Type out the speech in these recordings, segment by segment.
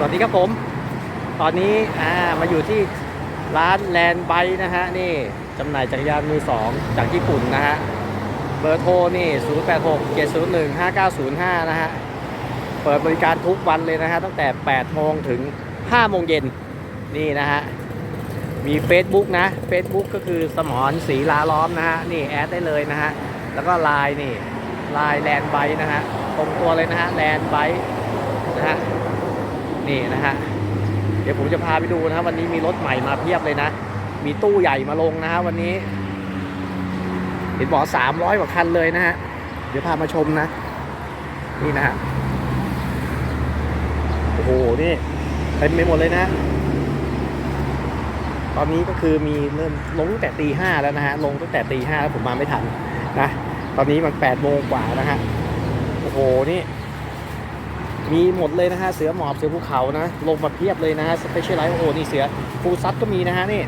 สวัสดีครับผม ตอนนี้อ่ามาอยู่ที่ร้านแลนไบนะฮะนี่จำหน่ายจักรยานมือสองจากญี่ปุ่นนะฮะเบอร์โทรนี่ 0 8 6 7 0 1 5 9 0 5 นะฮะ เปิดบริการทุกวันเลยนะฮะ ตั้งแต่ 8 โมงถึง 5 โมงเย็นนี่นะฮะ มี Facebook นะ Facebook ก็คือสมอนสีลาล้อมนะฮะ นี่แอดได้เลยนะฮะ แล้วก็ไลน์นี่ไลน์แลนไบนะฮะตรงตัวเลยนะฮะแลนไบนะฮะ นี่นะฮะเดี๋ยวผมจะพาไปดูนะฮะวันนี้มีรถใหม่มาเพียบเลยนะ มีตู้ใหญ่มาลงนะฮะวันนี้ เห็นบอกสามร้อยกว่าคันเลยนะฮะเดี๋ยวพามาชมนะ นี่นะฮะโอ้โหนี่เต็มไปหมดเลยนะ ตอนนี้ก็คือมีเริ่มลงตั้งแต่ตีห้าแล้วนะฮะลงตั้งแต่ตีห้าแล้วผมมาไม่ทันนะ ตอนนี้มันแปดโมงกว่านะฮะโอ้โหนี่ มีหมดเลยนะฮะ เสือหมอบ เสือภูเขานะ ลงมาเพียบเลยนะฮะสเปเชียลไลท์โอ้โหนี่เสือฟูซัดก็มีนะฮะนี่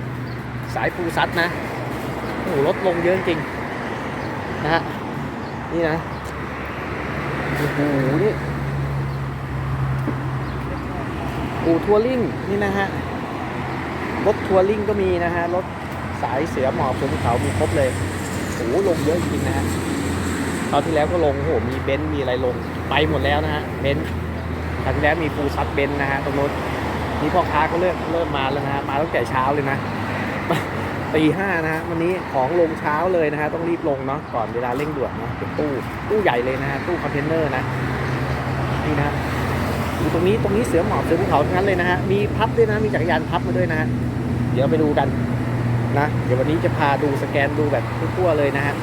สายฟูซัดนะ โอ้โหรถลงเยอะจริงนะฮะ นี่นะ โอ้โห นี่อูทัวริงนี่นะฮะ รถทัวริงก็มีนะฮะ รถสายเสือหมอบเสือภูเขามีครบเลยโอ้โหลงเยอะจริงนะฮะตอนที่แล้วก็ลงโอ้โหมีเบนซ์มีอะไรลงไปหมดแล้วนะฮะเบนซ์ ครั้งที่แล้วมีฟูซัดเบนนะฮะตรงนู้นนี่พ่อค้าก็เริ่มเริ่มมาแล้วนะฮะมาตั้งแต่เช้าเลยนะตีห้านะฮะวันนี้ของลงเช้าเลยนะฮะต้องรีบลงเนาะก่อนเวลาเร่งด่วนเนาะเป็นตู้ตู้ใหญ่เลยนะฮะตู้คอนเทนเนอร์นะนี่นะฮะดูตรงนี้ตรงนี้เสือหมอบเสือภูเขาทั้งนั้นเลยนะฮะมีพับด้วยนะมีจักรยานพับมาด้วยนะฮะเดี๋ยวไปดูกันนะ เดี๋ยววันนี้จะพาดูสแกนดูแบบทั่วๆเลยนะฮะ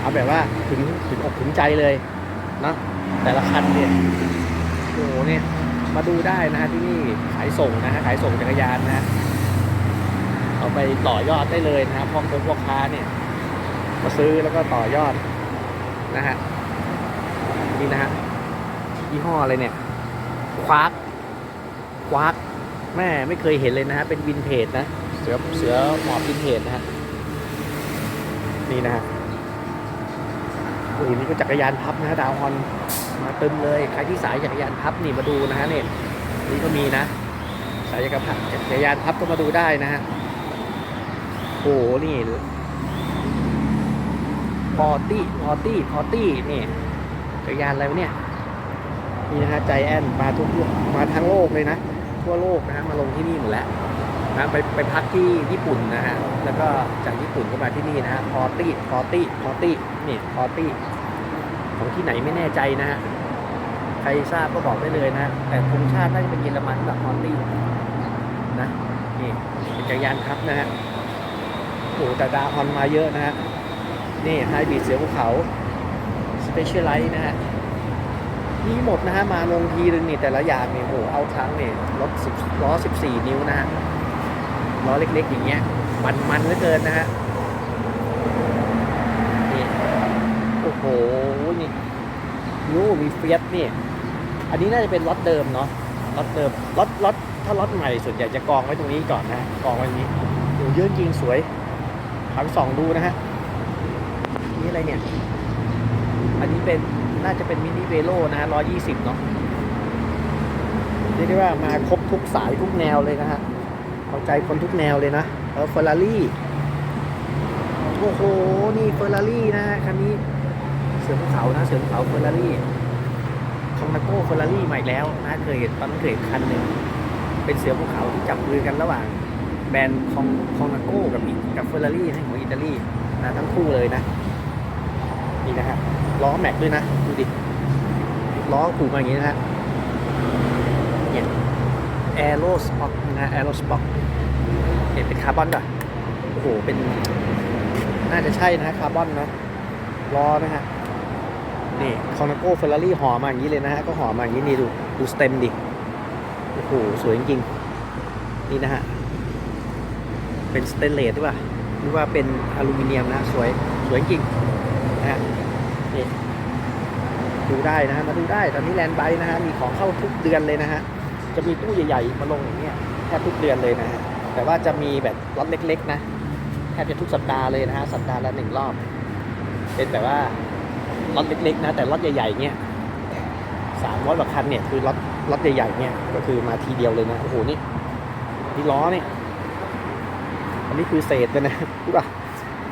เอาแบบว่าถึงถึงอกถึงใจเลยนะแต่ละคันเนี่ย หเนี่ยมาดูได้นะฮะที่นี่ขายส่งนะฮะขายส่งจักรยานนะฮะเอาไปต่อยอดได้เลยนะฮะพ่อคงพ่อค้าเนี่ยมาซื้อแล้วก็ต่อยอดนะฮะนี่นะฮะยี่ห้ออะไรเนี่ยควักควักแม่ไม่เคยเห็นเลยนะฮะเป็นวินเทจนะเสือเสือหมอบวินเทจนะฮะนี่นะฮะโอ้โหนี่ก็จักรยานพับนะฮะดาวฮอน มาเติมเลย ใครที่สายจักรยานพับนี่มาดูนะฮะเนี่ยนี่ก็มีนะ สายจักรพับจักรยานพับก็มาดูได้นะฮะโอ้โหนี่พอตี้พอตี้พอตี้นี่จักรยานอะไรวะเนี่ยนี่นะฮะใจแอนมาทุกมาทั้งโลกเลยนะ ทั่วโลกนะฮะมาลงที่นี่หมดแล้วนะไปไปพักที่ญี่ปุ่นนะฮะแล้วก็จากญี่ปุ่นก็มาที่นี่นะฮะพอตี้พอตี้พอตี้นี่พอตี้ ของที่ไหนไม่แน่ใจนะฮะใครทราบก็บอกได้เลยนะฮะแต่ธงชาติน่าจะเป็นเยอรมันแบบพอนตี้นะนี่เป็นจักรยานครับนะฮะโอ้แต่ดาฮอนมาเยอะนะฮะนี่ไฮบีดเสือภูเขาสเปเชียลไลท์นะฮะมีหมดนะฮะ มาลงทีนึงนี่แต่ละอย่างนี่โหเอาทั้งเนี่ยรถสิบล้อสิบสี่นิ้วนะฮะล้อเล็กๆอย่างเงี้ย มันมันเหลือเกินนะฮะ โอ้โหนี่ยูมีเฟียสนี่ อันนี้น่าจะเป็นรถเดิมเนาะรถเดิมรถรถถ้ารถใหม่ส่วนใหญ่จะกองไว้ตรงนี้ก่อนนะกองไว้นี้โอ้เยอะจริงสวยขังสองดูนะฮะนี่อะไรเนี่ย อันนี้เป็นน่าจะเป็นมินิเวโลนะฮะร้อยี่สิบเนาะเรียกได้ว่ามาครบทุกสายทุกแนวเลยนะฮะเอาใจคนทุกแนวเลยนะเออเฟอร์รารี่โอ้โห นี่เฟอร์รารี่นะฮะคันนี้ สือภูเขานะเสือภูเขาเฟอร์รารี่คอนาโก้เฟอร์รารี่ใหม่แล้วนะเคยเห็นตอนนั้นเคยเห็นคันหนึ่งเป็นเสือภูเขาที่จับมือกันระหว่างแบรนด์คองคองนาโก้กับอีกับเฟอร์รารี่ของอิตาลีนะทั้งคู่เลยนะนี่นะฮะล้อแม็กด้วยนะดูดิล้อผูกมาอย่างนี้นะฮะเนี่ยแอโรสปอกนะแอโรสปอกเนี่ยเป็นคาร์บอนก่อนโอ้โหเป็น น่าจะใช่นะคาร์บอนนะล้อนะฮะ นี่คอนาโก้เฟอร์รารี่ห่อมาอย่างนี้เลยนะฮะ ก็ห่อมาอย่างนี้นี่ดูดูสเต็มดิ โอ้โห สวยจริงๆ นี่นะฮะ เป็นสเตนเลสหรือเปล่าหรือว่าเป็นอลูมิเนียมนะ สวย สวยจริงนะฮะนี่ดูได้นะฮะ มาดูได้ตอนนี้แลนด์ไบนะฮะ มีของเข้าทุกเดือนเลยนะฮะ จะมีตู้ใหญ่ๆ มาลงอย่างเงี้ยแทบทุกเดือนเลยนะฮะ แต่ว่าจะมีแบบรถเล็ก ๆ นะแทบจะทุกสัปดาห์เลยนะฮะ สัปดาห์ละหนึ่งรอบ เป็นแบบว่า รถเล็กๆนะแต่รถใหญ่ๆเงี้ยสามร้อยกว่าคันเนี่ยคือรถรถใหญ่ๆเนี่ยก็คือมาทีเดียวเลยนะโอ้โหนี่นี่ล้อนี่อันนี้คือเศษเลยนะรู้ป่ะ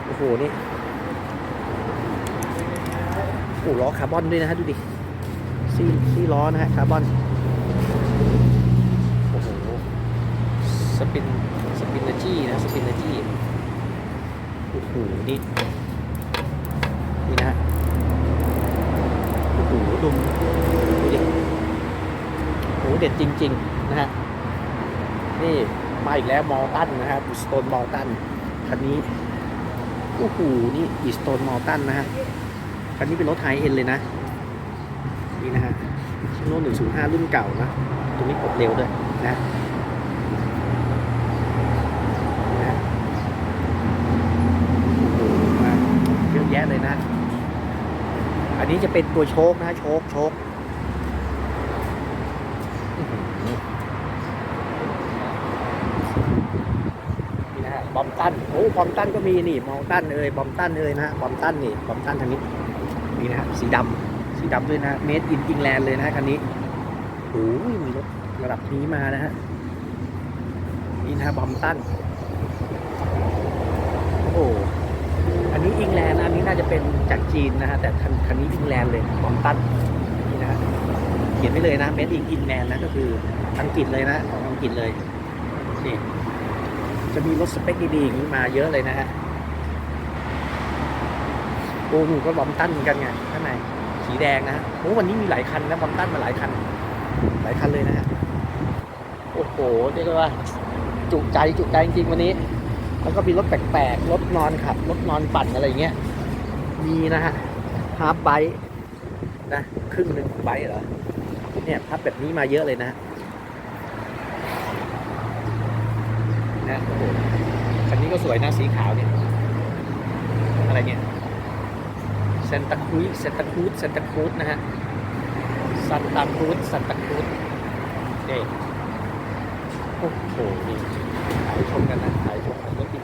โอ้โหนี่โอ้โล้อคาร์บอนด้วยนะฮะดูดิซี่ซี่ล้อนะฮะคาร์บอนโอ้โหสปินสปินเนจี้นะสปินเนจี้โอ้โหนี่นี่นะฮะ หดูดูดิโอ้โหเด็ดจริง ๆ นะฮะ นี่มาอีกแล้วมอลตันนะฮะอิสโตนมอลตันคันนี้โอ้โหนี่อีสโตนมอลตันนะฮะ คันนี้เป็นรถไฮเอ็นเลยนะ นี่นะฮะชิโน่หนึ่งศูนย์ห้ารุ่นเก่านะ ตรงนี้กดเร็วด้วยนะนี่นะโอ้โหมาเยอะแยะเลยนะ อันนี้จะเป็นตัวโชคนะโชคโชคนี่นะฮะบอมตันโอ้บอมตันก็มีนี่มองตันเอ่ยบอมตันเอ่ยนะฮะบอมตันนี่บอมตันทางนี้นี่นะฮะสีดำสีดำด้วยนะเมดอินอิงแลนด์เลยนะคันนี้โอ้ยมีรถระดับนี้มานะฮะนี่นะฮะบอมตันโอ้ อันนี้อิงแลนด์นะอันนี้น่าจะเป็นจากจีนนะฮะแต่คันคันนี้อิงแลนด์เลยบอมตันนี่นะฮะเขียนไว้เลยนะเมดอิงอิงแลนด์นะก็คืออังกฤษเลยนะของอังกฤษเลยนี่จะมีรถสเปคดีๆอย่างนี้มาเยอะเลยนะฮะโอ้โหก็บอมตันเหมือนกันไงข้างในสีแดงนะฮะโอ้วันนี้มีหลายคันนะบอมตันมาหลายคัน หลายคันเลยนะฮะโอ้โหเรียกได้ว่าจุใจจุใจจริงๆวันนี้ แล้วก็มีรถแปลกๆ รถนอนขับ รถนอนปั่นอะไรเงี้ย มีนะฮะฮาร์ปไบค์นะครึ่งหนึ่งไบค์เหรอ เนี่ยพับแบบนี้มาเยอะเลยนะนะโอ้โหคันนี้ก็สวยนะสีขาวเนี่ย อะไรเนี่ยเซนตาครูซเซนตาครูซเซนตาครูซนะฮะซันตาครูซซันตาครูซนี่โอ้โหนี่ชมกันนะ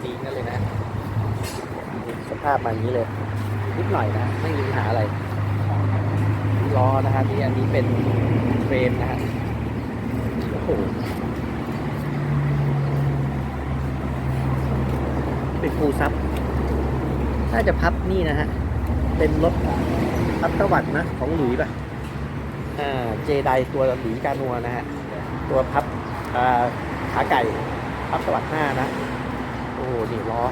ดีๆนั่นเลยนะ สภาพมาอย่างนี้เลย นิดหน่อยนะ ไม่มีปัญหาอะไร ล้อนะฮะนี่อันนี้เป็นเฟรมนะฮะโอ้โหเป็นฟูซับน่าจะพับนี่นะฮะ เป็นรถพับตวัดนะ ของหลุยส์ป่ะอ่าเจไดตัวหลุยส์กานัวนะฮะ ตัวพับอ่าขาไก่พับตวัดหน้านะ นี่ล้อ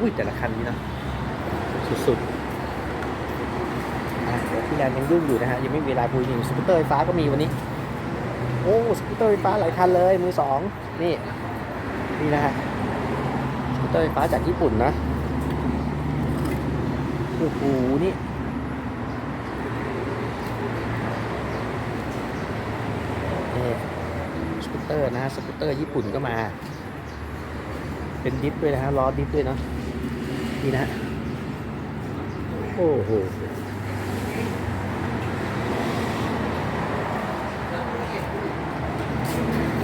อุ้ยแต่ละคันนี้นะ สุดๆอะเดี๋ยวพี่แลนยังยุ่งอยู่นะฮะ ยังไม่มีเวลาคุยนี่สกูตเตอร์ไฟฟ้าก็มีวันนี้ โอ้สกูตเตอร์ไฟฟ้าหลายคันเลยมือสองนี่นี่นะฮะสกูตเตอร์ไฟฟ้าจากญี่ปุ่นนะโอ้โหนี่นี่สกูตเตอร์นะฮะสกูตเตอร์ญี่ปุ่นก็มา เป็นดิฟด้วยนะฮะล้อดิฟด้วยเนาะนี่นะโอ้โห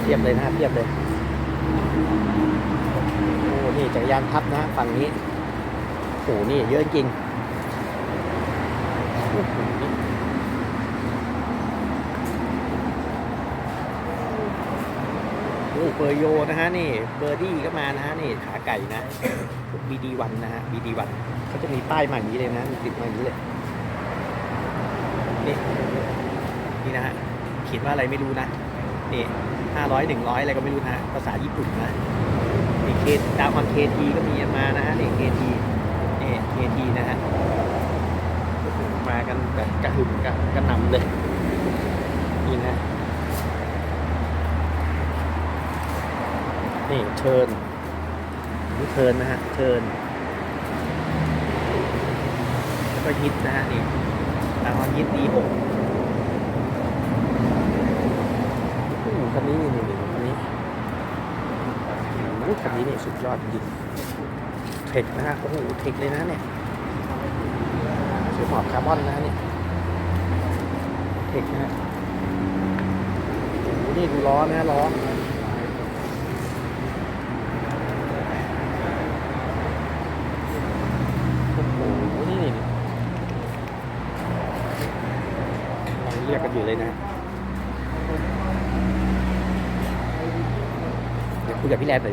เทียบเลยนะเทียบเลยโอ้นี่จักรยานพับนะฮะฝั่งนี้โอ้โหนี่เยอะจริงโอ้โหนี่โอ้ เบอร์โยนะฮะนี่เบอร์ดี้ก็มานะฮะนี่ขาไก่นะบีดีวันนะฮะบีดีวันเขาจะมีป้ายมาอย่างนี้เลยนะมีติดมาอย่างนี้เลยนี่นี่นะฮะเขียนว่าอะไรไม่รู้นะนี่ห้าร้อยหนึ่งร้อยอะไรก็ไม่รู้นะฮะภาษาญี่ปุ่นนะนี่เคดาวคอนเคทีก็มีมานะฮะนี่เคทีนี่เคทีนะฮะมากันแบบกระหึ่มกระกระหน่ำเลยนี่นะฮะ นี่เทิร์นนี่เทิร์นนะฮะเทิร์นแล้วก็ฮิตนะฮะนี่ดาวคอนฮิตดีหกโอ้โหคันนี้นี่นี่นี่คันนี้โอ้คันนี้นี่สุดยอดจริงเทคนะฮะโอ้โหเทคเลยนะเนี่ยใช้หมอบคาร์บอนนะเนี่ยเทคนะฮะโอ้โหนี่ดูล้อนะล้อ โอ้โห นี่นี่กำลังเรียกกันอยู่เลย คุยกั